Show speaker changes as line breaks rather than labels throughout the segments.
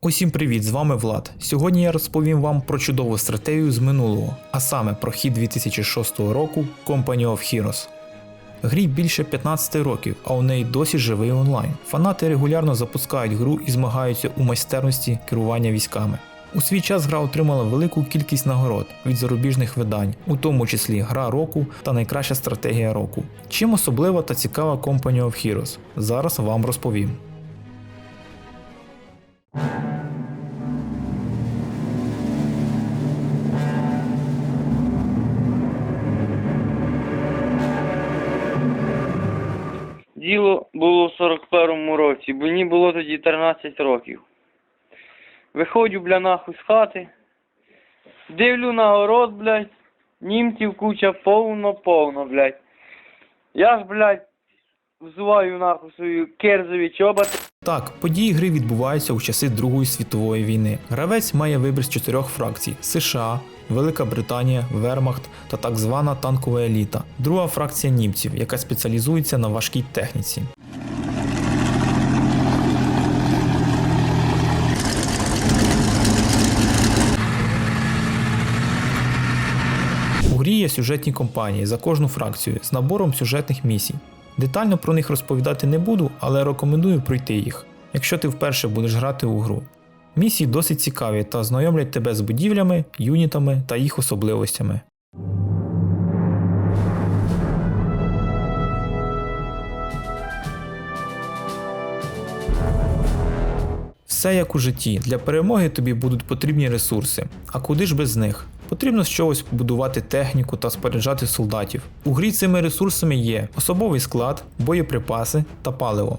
Усім привіт, з вами Влад. Сьогодні я розповім вам про чудову стратегію з минулого, а саме про хід 2006 року Company of Heroes. Грі більше 15 років, а у неї досі живий онлайн. Фанати регулярно запускають гру і змагаються у майстерності керування військами. У свій час гра отримала велику кількість нагород від зарубіжних видань, у тому числі Гра року та найкраща стратегія року. Чим особлива та цікава Company of Heroes? Зараз вам розповім.
Діло було в 41-му році, мені було тоді 13 років. Виходжу, бля, нахуй з хати, дивлю на город, блядь, німців куча повно-повно, блядь. Я ж, блядь, взуваю нахуй свої керзові чоботи.
Так, події гри відбуваються у часи Другої світової війни. Гравець має вибір з чотирьох фракцій: США, Велика Британія, Вермахт та так звана танкова еліта. Друга фракція німців, яка спеціалізується на важкій техніці. У грі є сюжетні кампанії за кожну фракцію з набором сюжетних місій. Детально про них розповідати не буду, але рекомендую пройти їх, якщо ти вперше будеш грати у гру. Місії досить цікаві та знайомлять тебе з будівлями, юнітами та їх особливостями. Все як у житті. Для перемоги тобі будуть потрібні ресурси. А куди ж без них? Потрібно з чогось будувати техніку та споряджати солдатів. У грі цими ресурсами є особовий склад, боєприпаси та паливо.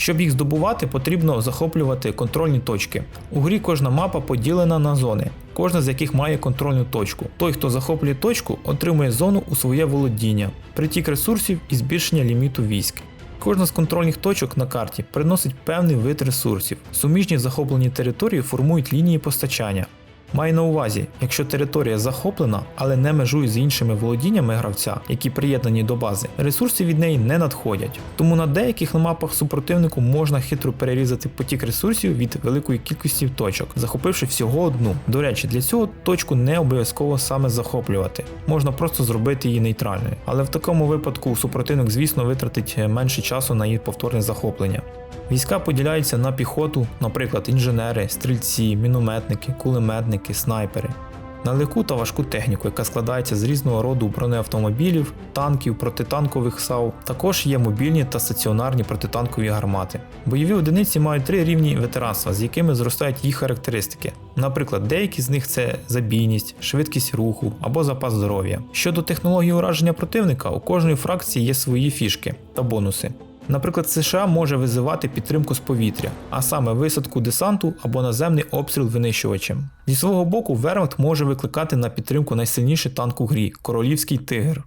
Щоб їх здобувати, потрібно захоплювати контрольні точки. У грі кожна мапа поділена на зони, кожна з яких має контрольну точку. Той, хто захоплює точку, отримує зону у своє володіння, притік ресурсів і збільшення ліміту військ. Кожна з контрольних точок на карті приносить певний вид ресурсів. Суміжні захоплені території формують лінії постачання. Маю на увазі, якщо територія захоплена, але не межує з іншими володіннями гравця, які приєднані до бази, ресурси від неї не надходять. Тому на деяких мапах супротивнику можна хитро перерізати потік ресурсів від великої кількості точок, захопивши всього одну. До речі, для цього точку не обов'язково саме захоплювати, можна просто зробити її нейтральною. Але в такому випадку супротивник, звісно, витратить менше часу на її повторне захоплення. Війська поділяються на піхоту, наприклад, інженери, стрільці, мінометники, кулеметники, снайпери. На легку та важку техніку, яка складається з різного роду бронеавтомобілів, танків, протитанкових САУ. Також є мобільні та стаціонарні протитанкові гармати. Бойові одиниці мають три рівні ветеранства, з якими зростають їх характеристики. Наприклад, деякі з них це забійність, швидкість руху або запас здоров'я. Щодо технології ураження противника, у кожної фракції є свої фішки та бонуси. Наприклад, США може визивати підтримку з повітря, а саме висадку десанту або наземний обстріл винищувачем. Зі свого боку, Вермахт може викликати на підтримку найсильніший танк у грі королівський тигр.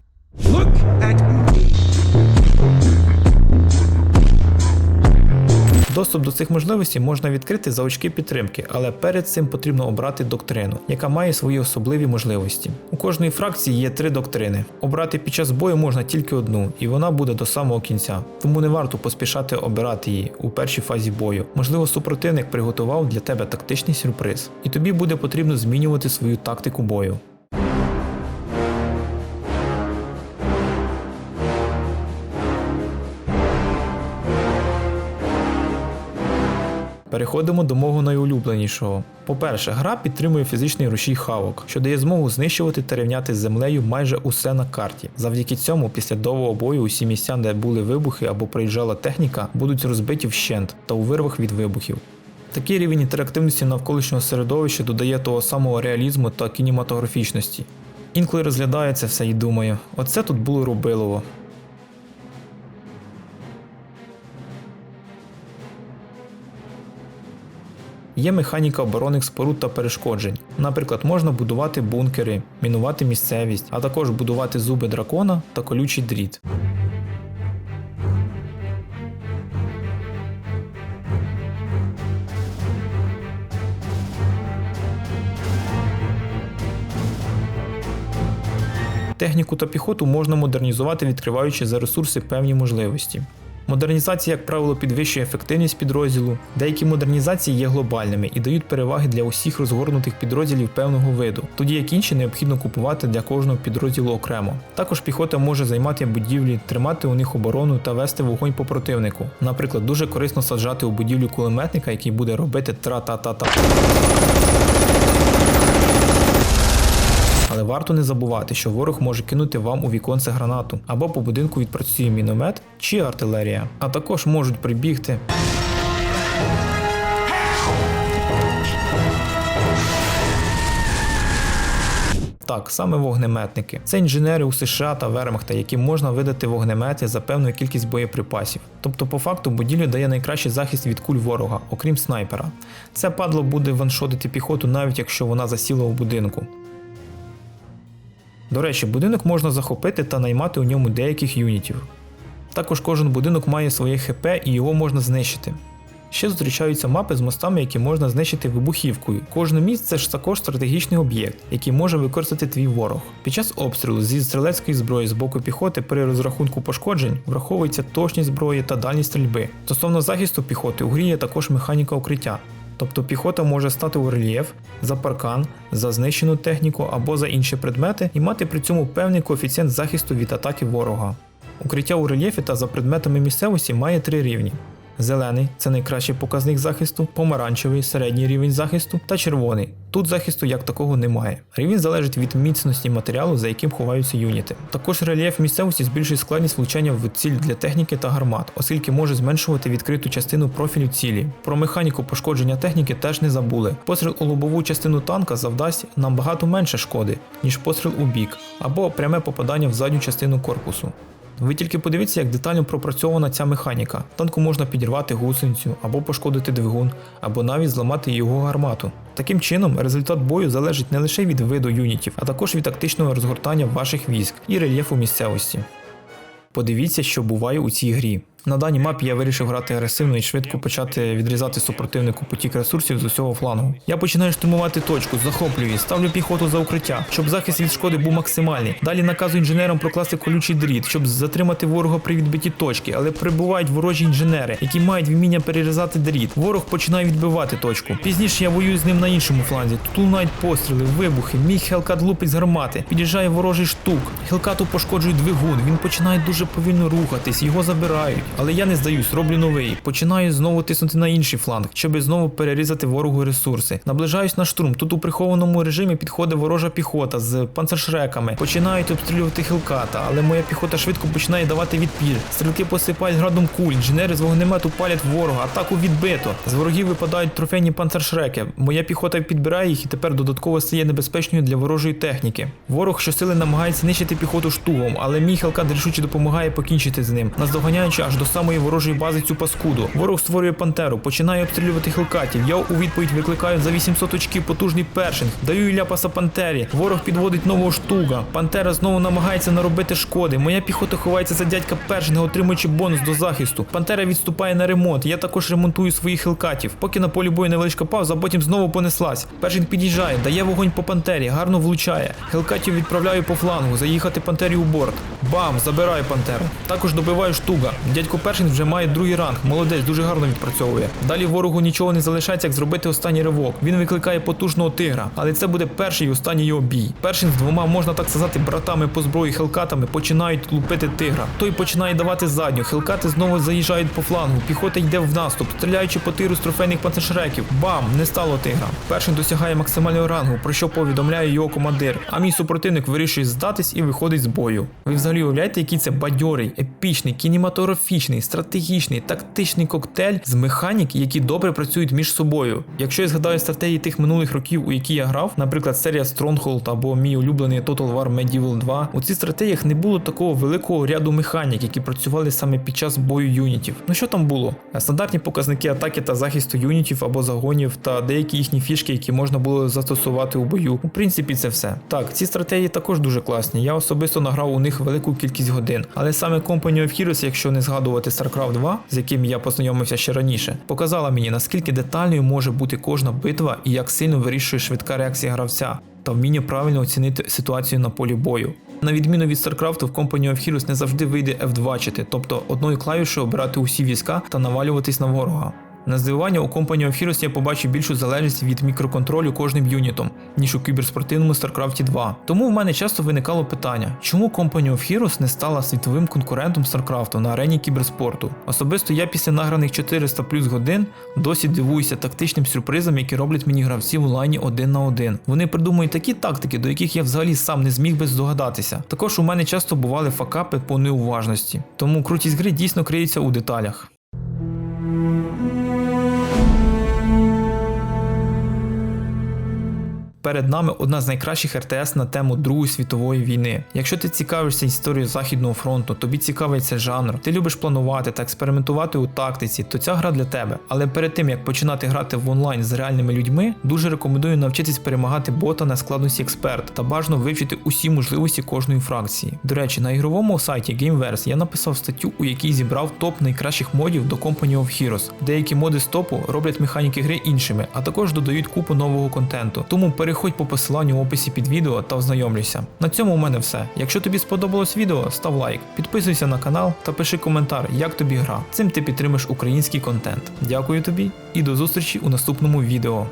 Доступ до цих можливостей можна відкрити за очки підтримки, але перед цим потрібно обрати доктрину, яка має свої особливі можливості. У кожної фракції є три доктрини. Обрати під час бою можна тільки одну, і вона буде до самого кінця. Тому не варто поспішати обирати її у першій фазі бою. Можливо, супротивник приготував для тебе тактичний сюрприз, і тобі буде потрібно змінювати свою тактику бою. Переходимо до мого найулюбленішого. По-перше, гра підтримує фізичний рушій хавок, що дає змогу знищувати та рівняти з землею майже усе на карті. Завдяки цьому, після довгого бою, усі місця, де були вибухи або проїжджала техніка, будуть розбиті вщент та у вирвах від вибухів. Такий рівень інтерактивності навколишнього середовища додає того самого реалізму та кінематографічності. Інколи розглядаю це все і думаю, оце тут було робилово. Є механіка оборонних споруд та перешкоджень. Наприклад, можна будувати бункери, мінувати місцевість, а також будувати зуби дракона та колючий дріт. Техніку та піхоту можна модернізувати, відкриваючи за ресурси певні можливості. Модернізація, як правило, підвищує ефективність підрозділу. Деякі модернізації є глобальними і дають переваги для усіх розгорнутих підрозділів певного виду, тоді як інші необхідно купувати для кожного підрозділу окремо. Також піхота може займати будівлі, тримати у них оборону та вести вогонь по противнику. Наприклад, дуже корисно саджати у будівлю кулеметника, який буде робити тра-та-та-та. Але варто не забувати, що ворог може кинути вам у віконце гранату, або по будинку відпрацює міномет чи артилерія. А також можуть прибігти. Так, саме вогнеметники. Це інженери у США та Вермахта, яким можна видати вогнемети за певну кількість боєприпасів. Тобто, по факту, будівля дає найкращий захист від куль ворога, окрім снайпера. Це падло буде ваншотити піхоту, навіть якщо вона засіла у будинку. До речі, будинок можна захопити та наймати у ньому деяких юнітів. Також кожен будинок має своє ХП і його можна знищити. Ще зустрічаються мапи з мостами, які можна знищити вибухівкою. Кожне міст це ж також стратегічний об'єкт, який може використати твій ворог. Під час обстрілу зі стрілецької зброї з боку піхоти при розрахунку пошкоджень враховується точність зброї та дальність стрільби. Стосовно захисту піхоти у грі є також механіка укриття. Тобто піхота може стати у рельєф за паркан, за знищену техніку або за інші предмети і мати при цьому певний коефіцієнт захисту від атаки ворога. Укриття у рельєфі та за предметами місцевості має три рівні. Зелений це найкращий показник захисту, помаранчевий середній рівень захисту та червоний. Тут захисту як такого немає. Рівень залежить від міцності матеріалу, за яким ховаються юніти. Також рельєф місцевості збільшує складність влучання в ціль для техніки та гармат, оскільки може зменшувати відкриту частину профілю цілі. Про механіку пошкодження техніки теж не забули. Постріл у лобову частину танка завдасть нам багато менше шкоди, ніж постріл у бік, або пряме попадання в задню частину корпусу. Ви тільки подивіться, як детально пропрацьована ця механіка. Танку можна підірвати гусеницю, або пошкодити двигун, або навіть зламати його гармату. Таким чином, результат бою залежить не лише від виду юнітів, а також від тактичного розгортання ваших військ і рельєфу місцевості. Подивіться, що буває у цій грі. На даній мапі я вирішив грати агресивно і швидко почати відрізати супротивнику потік ресурсів з усього флангу. Я починаю штурмувати точку, захоплюю ставлю піхоту за укриття, щоб захист від шкоди був максимальний. Далі наказую інженерам прокласти колючий дріт, щоб затримати ворога при відбитті точки, але прибувають ворожі інженери, які мають вміння перерізати дріт. Ворог починає відбивати точку. Пізніше я воюю з ним на іншому фланзі. Тут лунають постріли, вибухи. Мій хелкат лупить з гармати. Під'їжджає ворожий штук. Хелкату пошкоджує двигун. Він починає дуже повільно рухатись, його забирають. Але я не здаюсь, роблю новий. Починаю знову тиснути на інший фланг, щоб знову перерізати ворогу ресурси. Наближаюсь на штурм. Тут у прихованому режимі підходить ворожа піхота з панцершреками. Починають обстрілювати хилката, але моя піхота швидко починає давати відпір. Стрілки посипають градом куль, інженери з вогнемету палять ворога, атаку відбито. З ворогів випадають трофейні панцершреки. Моя піхота підбирає їх і тепер додатково стає небезпечною для ворожої техніки. Ворог щосили намагається нищити піхоту штугом, але мій хелкат рішуче допомагає покінчити з ним, наздоганяючи аж до самої ворожої бази цю паскуду. Ворог створює пантеру, починає обстрілювати хилкатів. Я у відповідь викликаю за 800 очків потужний першинг. Даю ляпаса пантері. Ворог підводить нового штуга. Пантера знову намагається наробити шкоди. Моя піхота ховається за дядька першинга, отримуючи бонус до захисту. Пантера відступає на ремонт. Я також ремонтую своїх хилкатів. Поки на полі бою невеличка пауза, потім знову понеслась. Першинг під'їжджає, дає вогонь по пантері, гарно влучає. Хилкатів відправляю по флангу, заїхати пантері у борт. Бам! Забираю пантеру. Також добиваю штуга. Дядько першинг вже має другий ранг. Молодець, дуже гарно відпрацьовує. Далі ворогу нічого не залишається, як зробити останній ривок. Він викликає потужного тигра, але це буде перший і останній його бій. Першим з двома можна так сказати, братами по зброї хелкатами починають лупити тигра. Той починає давати задню. Хелкати знову заїжджають по флангу. Піхота йде в наступ, стріляючи по тиру з трофейних панцершреків. Бам! Не стало тигра. Перший досягає максимального рангу, про що повідомляє його командир. А мій супротивник вирішує здатись і виходить з бою. Ви взагалі уявляєте, який це бадьорий, епічний, кінематографічний, стратегічний, тактичний коктейль з механік, які добре працюють між собою. Якщо я згадаю стратегії тих минулих років, у які я грав, наприклад, серія Stronghold або мій улюблений Total War Medieval 2, у цих стратегіях не було такого великого ряду механік, які працювали саме під час бою юнітів. Ну що там було? Стандартні показники атаки та захисту юнітів або загонів та деякі їхні фішки, які можна було застосувати у бою. У принципі, це все. Так, ці стратегії також дуже класні. Я особисто награв у них велику кількість годин. Але саме Company of Heroes, якщо не згадувати StarCraft 2, з яким я познайомився ще раніше, показала мені наскільки детальною може бути кожна битва і як сильно вирішує швидка реакція гравця та вміння правильно оцінити ситуацію на полі бою. На відміну від StarCraft, в Company of Heroes не завжди вийде F2, тобто одною клавішою обирати усі війська та навалюватись на ворога. На здивування у Company of Heroes я побачив більшу залежність від мікроконтролю кожним юнітом, ніж у кіберспортивному StarCraft 2. Тому в мене часто виникало питання, чому Company of Heroes не стала світовим конкурентом StarCraft на арені кіберспорту. Особисто я після награних 400 плюс годин досі дивуюся тактичним сюрпризам, які роблять мені гравці в онлайні один на один. Вони придумують такі тактики, до яких я взагалі сам не зміг би здогадатися. Також у мене часто бували факапи по неуважності. Тому крутість гри дійсно криється у деталях. Перед нами одна з найкращих РТС на тему Другої світової війни. Якщо ти цікавишся історією Західного фронту, тобі цікавий цей жанр, ти любиш планувати та експериментувати у тактиці, то ця гра для тебе. Але перед тим як починати грати в онлайн з реальними людьми, дуже рекомендую навчитись перемагати бота на складності експерт та бажано вивчити усі можливості кожної фракції. До речі, на ігровому сайті Gameverse я написав статтю, у якій зібрав топ найкращих модів до Company of Heroes. Деякі моди з топу роблять механіки гри іншими, а також додають купу нового контенту. Тому переходь по посиланню в описі під відео та ознайомлюйся. На цьому у мене все. Якщо тобі сподобалось відео, став лайк, підписуйся на канал та пиши коментар, як тобі гра. Цим ти підтримаєш український контент. Дякую тобі і до зустрічі у наступному відео.